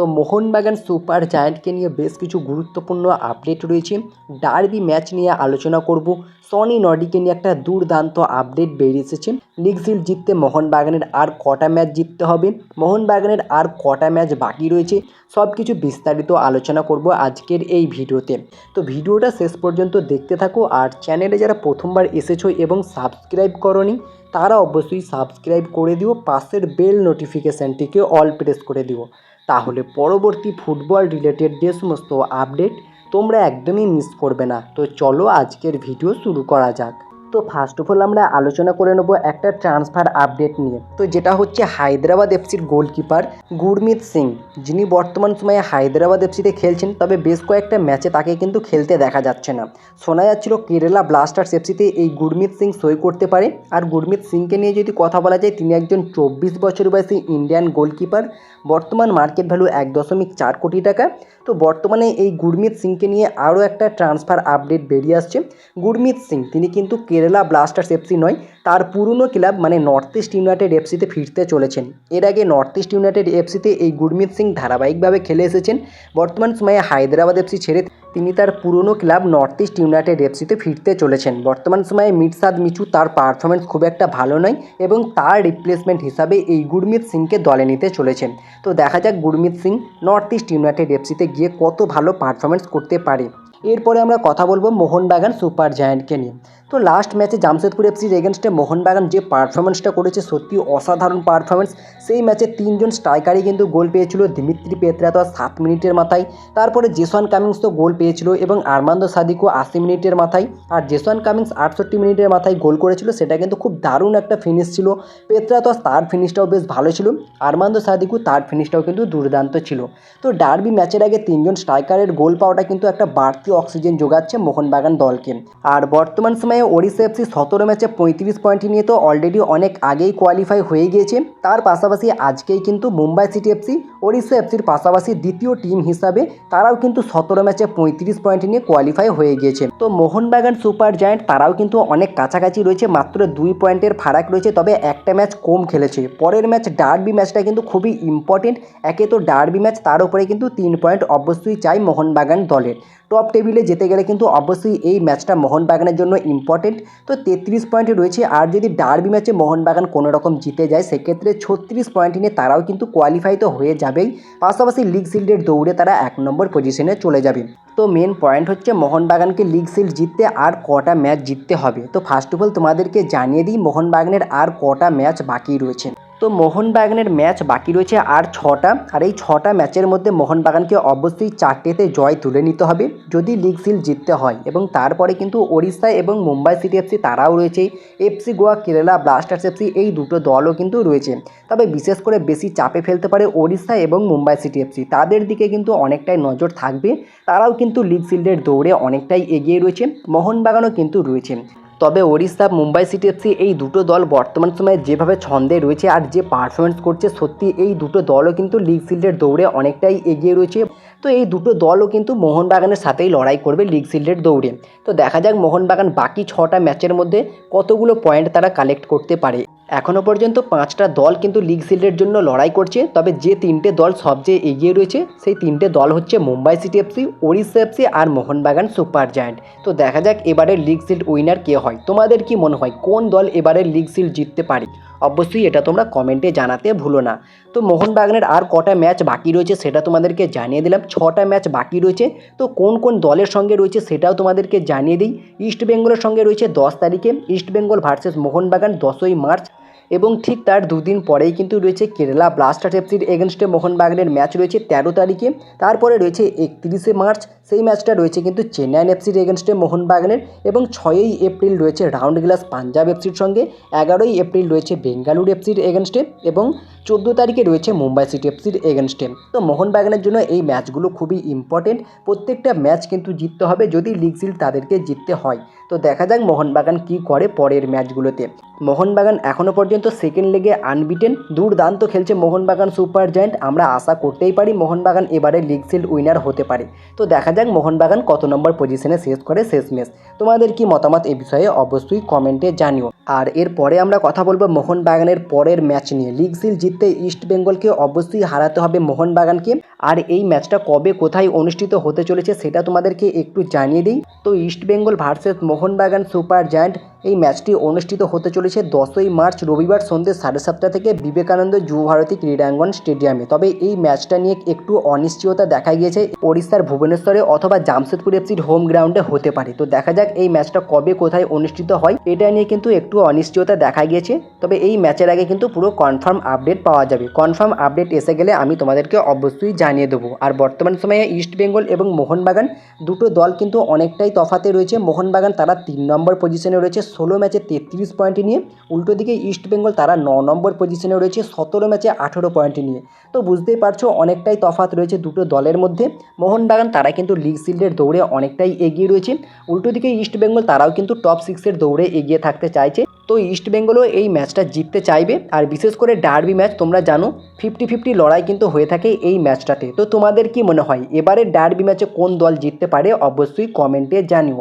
তো মোহনবাগান সুপার জায়ান্টকে নিয়ে বেশ কিছু গুরুত্বপূর্ণ আপডেট রয়েছে। ডার্বি ম্যাচ নিয়ে আলোচনা করব। সনি নডিকে নিয়ে একটা দুর্দান্ত আপডেট বেরিয়ে এসেছে। লিগজিল জিততে মোহনবাগানের আর কটা ম্যাচ জিততে হবে? মোহনবাগানের আর কটা ম্যাচ বাকি রয়েছে? সব কিছু বিস্তারিত আলোচনা করব আজকের এই ভিডিওতে। তো ভিডিওটা শেষ পর্যন্ত দেখতে থাকো আর চ্যানেলে যারা প্রথমবার এসেছ এবং সাবস্ক্রাইব করনি তারা অবশ্যই সাবস্ক্রাইব করে দিও, পাশের বেল নোটিফিকেশানটিকে অল প্রেস করে দিও। তাহলে পরবর্তী ফুটবল রিলেটেড যে সমস্ত আপডেট তোমরা একদমই মিস করবে না। তো চলো আজকের ভিডিও শুরু করা যাক। তো ফার্স্ট অফ অল আমরা আলোচনা করে নেব একটা ট্রান্সফার আপডেট নিয়ে। তো যেটা হচ্ছে হায়দ্রাবাদ এফসির গোলকিপার গুরমিত সিং। যিনি বর্তমান সময়ে হায়দ্রাবাদ এফসিতে খেলছেন, তবে বেশ কয়েকটা ম্যাচে তাকে কিন্তু খেলতে দেখা যাচ্ছে না। শোনা যাচ্ছিল কেরালা ব্লাস্টার্স এফসিতে এই গুরমিত সিং সই করতে পারে। আর গুরমিত সিংকে নিয়ে যদি কথা বলা যায়, তিনি একজন চব্বিশ বছর বয়সী ইন্ডিয়ান গোলকিপার বর্তমান মার্কেট ভ্যালু এক দশমিক চার কোটি টাকা। তো বর্তমানে এই গুরমিত সিংকে নিয়ে আরও একটা ট্রান্সফার আপডেট বেরিয়ে আসছে। গুরমিত সিং, তিনি কিন্তু কেরালা ব্লাস্টার্স এফসি নয়, তার পুরনো ক্লাব মানে নর্থ ইস্ট ইউনাইটেড এফসিতে ফিরতে চলেছেন। এর আগে নর্থ ইস্ট ইউনাইটেড এফসিতে এই গুরমিত সিং ধারাবাহিকভাবে খেলে এসেছেন। বর্তমান সময়ে হায়দ্রাবাদ এফসি ছেড়ে তিনি তার পুরনো ক্লাব নর্থ ইস্ট ইউনাইটেড এফসিতে ফিরতে চলেছেন। বর্তমান সময়ে মিরসাদ মিচু তার পারফরমেন্স খুব একটা ভালো নয় এবং তার রিপ্লেসমেন্ট হিসাবে এই গুরমিত সিংকে দলে নিতে চলেছেন। তো দেখা যাক Gurmeet Singh North East United এফসিতে গিয়ে কত ভালো পারফরমেন্স করতে পারে। এরপরে আমরা কথা বলব মোহনবাগান সুপার জায়ান্টকে নিয়ে। তো লাস্ট ম্যাচে জামশেদপুর এফসির এগেনস্টে মোহনবাগান যে পারফরমেন্সটা করেছে সত্যি অসাধারণ পারফরমেন্স সেই ম্যাচে তিনজন স্ট্রাইকারই কিন্তু গোল পেয়েছিল। দিমিত্রি তো সাত মিনিটের মাথায়। তারপরে জেসন কামিংস তো গোল পেয়েছিল এবং আরমান্দ সাদিকও আশি মিনিটের মাথায়। আর জেসন কামিংস আটষট্টি মিনিটের মাথায় গোল করেছিল, সেটা কিন্তু খুব দারুণ একটা ফিনিশ ছিল। পেত্রা তো তার ফিনিশটাও বেশ ভালো ছিল, আরমান্দ সাদিকু তার ফিনিশটাও কিন্তু দুর্দান্ত ছিল। তো ডার্বি ম্যাচের আগে তিনজন স্ট্রাইকারের গোল পাওয়াটা কিন্তু একটা বাড়তি অক্সিজেন যোগাচ্ছে মোহনবাগান দলকে। আর বর্তমান সময়ে ওড়িশা এফসি সতেরো ম্যাচে পঁয়ত্রিশ পয়েন্ট নিয়ে তো অলরেডি অনেক আগেই কোয়ালিফাই হয়ে গিয়েছে। তার পাশাপাশি আজকেই কিন্তু মুম্বাই সিটি এফসি ওড়িশা এফসির পাশাপাশি দ্বিতীয় টিম হিসাবে তারাও কিন্তু সতেরো ম্যাচে পঁয়ত্রিশ পয়েন্ট নিয়ে কোয়ালিফাই হয়ে গিয়েছে। তো মোহনবাগান সুপার জায়েন্ট তারাও কিন্তু অনেক কাছাকাছি রয়েছে, মাত্র দুই পয়েন্টের ফারাক রয়েছে, তবে একটা ম্যাচ কম খেলেছে। পরের ম্যাচ, ডার্বি ম্যাচটা কিন্তু খুবই ইম্পর্টেন্ট একে তো ডার্বি ম্যাচ, তার উপরে কিন্তু তিন পয়েন্ট অবশ্যই চাই মোহনবাগান দলের। টপ টেবিলে যেতে গেলে কিন্তু অবশ্যই এই ম্যাচটা মোহনবাগানের জন্য ইম্পর্টেন্ট তো তেত্রিশ পয়েন্টে রয়েছে, আর যদি ডার্বি ম্যাচে মোহনবাগান কোনো রকম জিতে যায়, সেক্ষেত্রে ছত্রিশ পয়েন্ট নিয়ে তারাও কিন্তু কোয়ালিফাই তো হয়ে যাবেই। পাশাপাশি লিগ শিল্ডের দৌড়ে তারা এক নম্বর পজিশনে চলে যাবে। তো মেন পয়েন্ট হচ্ছে মোহনবাগানকে লিগ শিল্ড জিততে আর কটা ম্যাচ জিততে হবে। তো ফার্স্ট অফ অল তোমাদেরকে জানিয়ে দিই, মোহনবাগানের আর কটা ম্যাচ বাকি রয়েছে। তো মোহনবাগানের ম্যাচ বাকি রয়েছে আর ছটা। আর এই ছটা ম্যাচের মধ্যে মোহনবাগানকে অবশ্যই চারটেতে জয় তুলে নিতে হবে, যদি লিগ সিল জিততে হয়। এবং তারপরে কিন্তু ওড়িশা এবং মুম্বাই সিটি এফসি তারাও রয়েছে। FC Goa, Kerala Blasters FC এই দুটো দলও কিন্তু রয়েছে। তবে বিশেষ করে বেশি চাপে ফেলতে পারে ওড়িশা এবং মুম্বাই সিটি এফসি তাদের দিকে কিন্তু অনেকটাই নজর থাকবে। তারাও কিন্তু লিগ সিল্ডের দৌড়ে অনেকটাই এগিয়ে রয়েছে। মোহনবাগানও কিন্তু রয়েছে। তবে ওড়িশা, মুম্বাই, সিটি এফসি এই দুটো দল বর্তমান সময়ে যেভাবে ছন্দে রয়েছে আর যে পারফরমেন্স করছে, সত্যি এই দুটো দলও কিন্তু লিগ শিল্ডের দৌড়ে অনেকটাই এগিয়ে রয়েছে। তো এই দুটো দলও কিন্তু মোহনবাগানের সাথেই লড়াই করবে লিগ শিল্ডের দৌড়ে। তো দেখা যাক মোহনবাগান বাকি ছটা ম্যাচের মধ্যে কতগুলো পয়েন্ট তারা কালেক্ট করতে পারে। এখনও পর্যন্ত পাঁচটা দল কিন্তু লিগ শিল্ডের জন্য লড়াই করছে, তবে যে তিনটে দল সবচেয়ে এগিয়ে রয়েছে, সেই তিনটে দল হচ্ছে Mumbai city FC Odisha FC আর মোহনবাগান সুপার জায়ান্ট। তো দেখা যাক এবারের লিগ শিল্ড উইনার কে হয়। তোমাদের কি মনে হয়, কোন দল এবারের লিগ শিল্ড জিততে পারে? অবশ্যই এটা তোমরা কমেন্টে জানাতে ভুলো না। তো মোহনবাগানের আর কটা ম্যাচ বাকি রয়েছে সেটা তোমাদেরকে জানিয়ে দিলাম। ছটা ম্যাচ বাকি রয়েছে, তো কোন কোন দলের সঙ্গে রয়েছে সেটাও তোমাদেরকে জানিয়ে দিই। ইস্টবেঙ্গলের সঙ্গে রয়েছে দশ তারিখে ইস্টবেঙ্গল ভার্সেস মোহনবাগান দশই মার্চ। এবং ঠিক তার দুদিন পরেই কিন্তু রয়েছে কেরালা ব্লাস্টার্স এফসির এগেনস্টে মোহনবাগানের ম্যাচ রয়েছে তেরো তারিখে। তারপরে রয়েছে একত্রিশে মার্চ, সেই ম্যাচটা রয়েছে কিন্তু চেন্নাইন এফসির এগেনস্টে মোহনবাগানের এবং ছয়ই এপ্রিল রয়েছে রাউন্ড গ্লাস পাঞ্জাব এফসির সঙ্গে, এগারোই এপ্রিল রয়েছে বেঙ্গালুর এফসির এগেনস্টে এবং চোদ্দ তারিখে রয়েছে মুম্বাই সিটি এফসির এগেনস্টে। তো মোহনবাগানের জন্য এই ম্যাচগুলো খুবই ইম্পর্টেন্ট প্রত্যেকটা ম্যাচ কিন্তু জিততে হবে যদি লিগ সিল তাদেরকে জিততে হয়। তো দেখা যাক মোহনবাগান কি করে পরের ম্যাচগুলোতে। মোহনবাগান এখনও পর্যন্ত সেকেন্ড লেগে আনবিটেন দুর্দান্ত খেলছে মোহনবাগান সুপার জায়েন্ট আমরা আশা করতেই পারি মোহনবাগান এবারে লিগ সিল্ড উইনার হতে পারে। তো দেখা যাক মোহনবাগান কত নম্বর পজিশনে শেষ করে শেষ ম্যাচ তোমাদের কি মতামত এ বিষয়ে অবশ্যই কমেন্টে জানিও। আর এরপরে আমরা কথা বলব মোহনবাগানের পরের ম্যাচ নিয়ে। লিগ সিল জিততে ইস্ট বেঙ্গলকে অবশ্যই হারাতে হবে মোহনবাগানকে। আর এই ম্যাচটা কবে কোথায় অনুষ্ঠিত হতে চলেছে সেটা তোমাদেরকে একটু জানিয়ে দিই। তো East Bengal versus Mohun Bagan super giant এই ম্যাচটি অনুষ্ঠিত হতে চলেছে দশই মার্চ রবিবার সন্ধ্যে সাড়ে সাতটা থেকে বিবেকানন্দ যুবভারতী ক্রীড়াঙ্গন স্টেডিয়ামে। তবে এই ম্যাচটা নিয়ে একটু অনিশ্চয়তা দেখা গিয়েছে ওড়িশার ভুবনেশ্বরে অথবা জামশেদপুর এফসির হোম গ্রাউন্ডে হতে পারে। তো দেখা যাক এই ম্যাচটা কবে কোথায় অনুষ্ঠিত হয়, এটা নিয়ে কিন্তু একটু অনিশ্চয়তা দেখা গিয়েছে। তবে এই ম্যাচের আগে কিন্তু পুরো কনফার্ম আপডেট পাওয়া যাবে। কনফার্ম আপডেট এসে গেলে আমি তোমাদেরকে অবশ্যই জানিয়ে দেবো। আর বর্তমান সময়ে ইস্ট বেঙ্গল এবং মোহনবাগান দুটো দল কিন্তু অনেকটাই তফাতে রয়েছে। মোহনবাগান তারা তিন নম্বর পজিশনে রয়েছে ষোলো ম্যাচে তেত্রিশ পয়েন্ট নিয়ে, উল্টো দিকে ইস্ট বেঙ্গল তারা ন নম্বর পজিশনে রয়েছে, সতেরো ম্যাচে আঠেরো পয়েন্ট নিয়ে। তো বুঝতেই পারছ, অনেকটাই তফাত রয়েছে দুটো দলের মধ্যে। মোহনবাগান তারা কিন্তু লিগ শিল্ডের দৌড়ে অনেকটাই এগিয়ে রয়েছে। উল্টো দিকে ইস্ট বেঙ্গল তারাও কিন্তু টপ সিক্সের দৌড়ে এগিয়ে থাকতে চাইছে। তো ইস্ট বেঙ্গলও এই ম্যাচটা জিততে চাইবে। আর বিশেষ করে ডার্বি ম্যাচ, তোমরা জানো, ফিফটি ফিফটি লড়াই কিন্তু হয়ে থাকে এই ম্যাচটাতে। তো তোমাদের কি মনে হয় এবারে ডার্বি ম্যাচে কোন দল জিততে পারে, অবশ্যই কমেন্টে জানিও।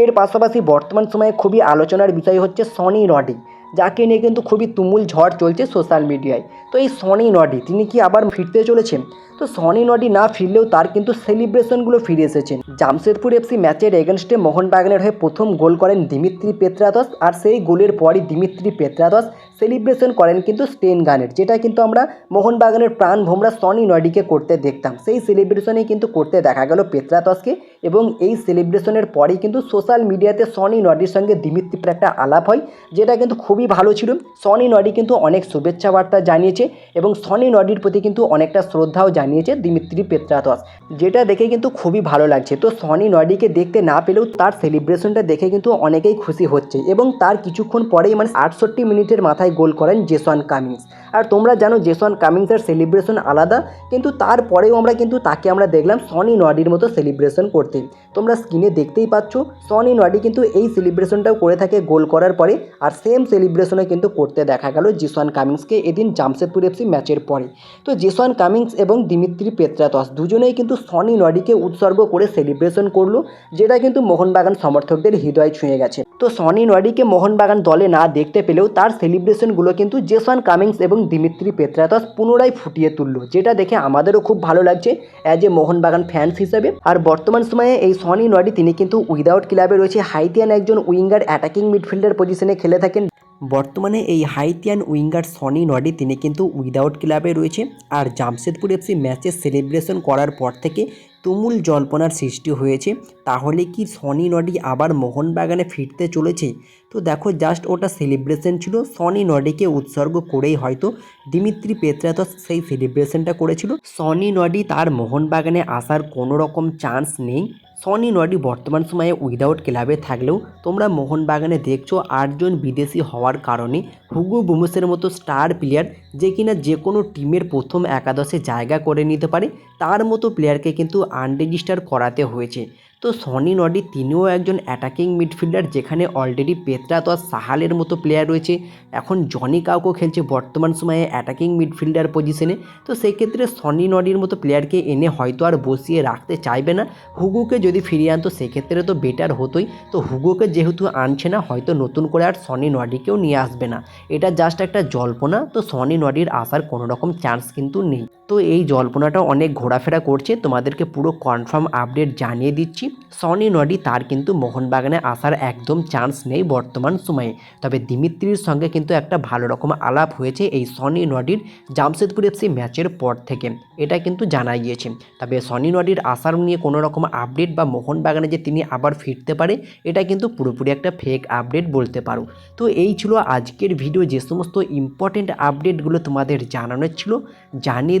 এর পাশাপাশি বর্তমান সময়ে খুবই আলোচনার বিষয় হচ্ছে সনি রডি, যাকে নিয়ে কিন্তু খুবই তুমুল ঝড় চলছে সোশ্যাল মিডিয়ায় তো এই সনি নডি তিনি কি আবার ফিরতে চলেছেন? তো সনি নডি না ফিরলেও তার কিন্তু সেলিব্রেশনগুলো ফিরে এসেছেন জামশেদপুর এফসি ম্যাচের এগেনস্টে মোহনবাগানের হয়ে প্রথম গোল করেন দিমিত্রি পেত্রাদস আর সেই গোলের পরই দিমিত্রি পেত্রাদস সেলিব্রেশন করেন কিন্তু স্টেন গানের, যেটা কিন্তু আমরা মোহনবাগানের প্রাণ ভোমরা সনি নডিকে করতে দেখতাম। সেই সেলিব্রেশনেই কিন্তু করতে দেখা গেল পেত্রাতসকে এবং এই সেলিব্রেশনের পরেই কিন্তু সোশ্যাল মিডিয়াতে সনি নডির সঙ্গে দিমিত্রির একটা আলাপ হয়, যেটা কিন্তু খুবই ভালো ছিল। সনি নডি কিন্তু অনেক শুভেচ্ছা বার্তা জানিয়েছে এবং সনি নডির প্রতি কিন্তু অনেকটা শ্রদ্ধাও জানিয়েছে। দিমিত্রি পেত্রাতস, যেটা দেখে কিন্তু খুবই ভালো লাগছে। তো সনি নডিকে দেখতে না পেলেও তার সেলিব্রেশনটা দেখে কিন্তু অনেকেই খুশি হচ্ছে এবং তার কিছুক্ষণ পরেই মানে আটষট্টি মিনিটের মাথায় গোল করেন জেসন কামিংস। আর তোমরা জানো জেসন কামিংসের সেলিব্রেশন আলাদা, কিন্তু তারপরেও আমরা কিন্তু তাকে আমরা দেখলাম সনি নডির মতো সেলিব্রেশন করতে। তোমরা স্ক্রিনে দেখতেই পাচ্ছ, সনি নডি কিন্তু এই সেলিব্রেশনটাও করে থাকে গোল করার পরে, আর সেম সেলিব্রেশনে কিন্তু করতে দেখা গেল জেসন কামিংসকে এদিন জামশেদপুর এফসি ম্যাচের পরে। তো জেসন কামিংস এবং দিমিত্রি পেত্রাতস। দুজনেই কিন্তু সনি নডিকে উৎসর্গ করে সেলিব্রেশন করল, যেটা কিন্তু মোহনবাগান সমর্থকদের হৃদয় ছুঁয়ে গেছে। তো সনি নডিকে মোহনবাগান দলে না দেখতে পেলেও তার সেলিব্রেশনগুলো কিন্তু জেসন কামিংস এবং দিমিত্রি পেত্রাতস পুনরায় ফুটিয়ে তুললো, যেটা দেখে আমাদেরও খুব ভালো লাগছে অ্যাজ এ মোহনবাগান ফ্যান্স হিসেবে। আর বর্তমান সময়ে এই সনি নডি তিনি কিন্তু উইদাউট ক্লাবে রয়েছে। হাইতিয়ান একজন উইঙ্গার অ্যাটাকিং মিডফিল্ডার পজিশনে খেলে থাকেন। বর্তমানে এই হাইতিয়ান উইঙ্গার সনি নডি তিনি কিন্তু উইদাউট ক্লাবে রয়েছে। আর জামশেদপুর এফসি ম্যাচে সেলিব্রেশন করার পর থেকে তুমুল জল্পনার সৃষ্টি হয়েছে। তাহলে কি সনি নডি আবার মোহনবাগানে ফিরতে চলেছে? তো দেখো জাস্ট ওটা সেলিব্রেশন ছিল। সনি নডিকে উৎসর্গ করেই হয়তো দিমিত্রি পেত্রাতস সেই সেলিব্রেশনটা করেছিল। সনি নডি তার মোহনবাগানে আসার কোনো রকম চান্স নেই। সনি নডি বর্তমান সময়ে উইদাউট ক্লাবে থাকলেও তোমরা মোহনবাগানে দেখছ আটজন বিদেশি হওয়ার কারণে হুগু বুমসের মতো স্টার প্লেয়ার যে কিনা যে কোনো টিমের প্রথম একাদশে জায়গা করে নিতে পারে, তার মতো প্লেয়ারকে কিন্তু আনরেজিস্টার করাতে হয়েছে। তো সনি নডি তিনিও একজন অ্যাটাকিং মিডফিল্ডার যেখানে অলরেডি পেত্রাতস সাহালের মতো প্লেয়ার রয়েছে। এখন জনি কাউকে খেলছে বর্তমান সময়ে অ্যাটাকিং মিডফিল্ডার পজিশনে তো সেক্ষেত্রে সনি নডির মতো প্লেয়ারকে এনে হয়তো আর বসিয়ে রাখতে চাইবে না। হুগুকে যদি ফিরিয়ে আনতো সেক্ষেত্রে তো বেটার হতোই। তো হুগুকে যেহেতু আনছে না, হয়তো নতুন করে আর সনি নডিকেও নিয়ে আসবে না। এটা জাস্ট একটা জল্পনা। তো সনি নডির আসার কোনো রকম চান্স কিন্তু নেই। তো এই জল্পনাটা অনেক ঘোরাফেরা করছে। তোমাদেরকে পুরো কনফার্ম আপডেট জানিয়ে দিচ্ছি। সনি নডি তার কিন্তু মোহনবাগানে আসার একদম চান্স নেই বর্তমান সময়ে। তবে দিমিত্রির সঙ্গে কিন্তু একটা ভালো রকম আলাপ হয়েছে এই সনি নডির জামশেদপুর এফসি ম্যাচের পর থেকে। এটা কিন্তু জানা গিয়েছে। তবে সনি নডির আসার নিয়ে কোনো রকম আপডেট বা মোহনবাগানে যে তিনি আবার ফিরতে পারে, এটা কিন্তু পুরোপুরি একটা ফেক আপডেট বলতে পারো। তো এই ছিল আজকের ভিডিও যে সমস্ত ইম্পর্টেন্ট আপডেটগুলো তোমাদের জানানোর ছিল, জানিয়ে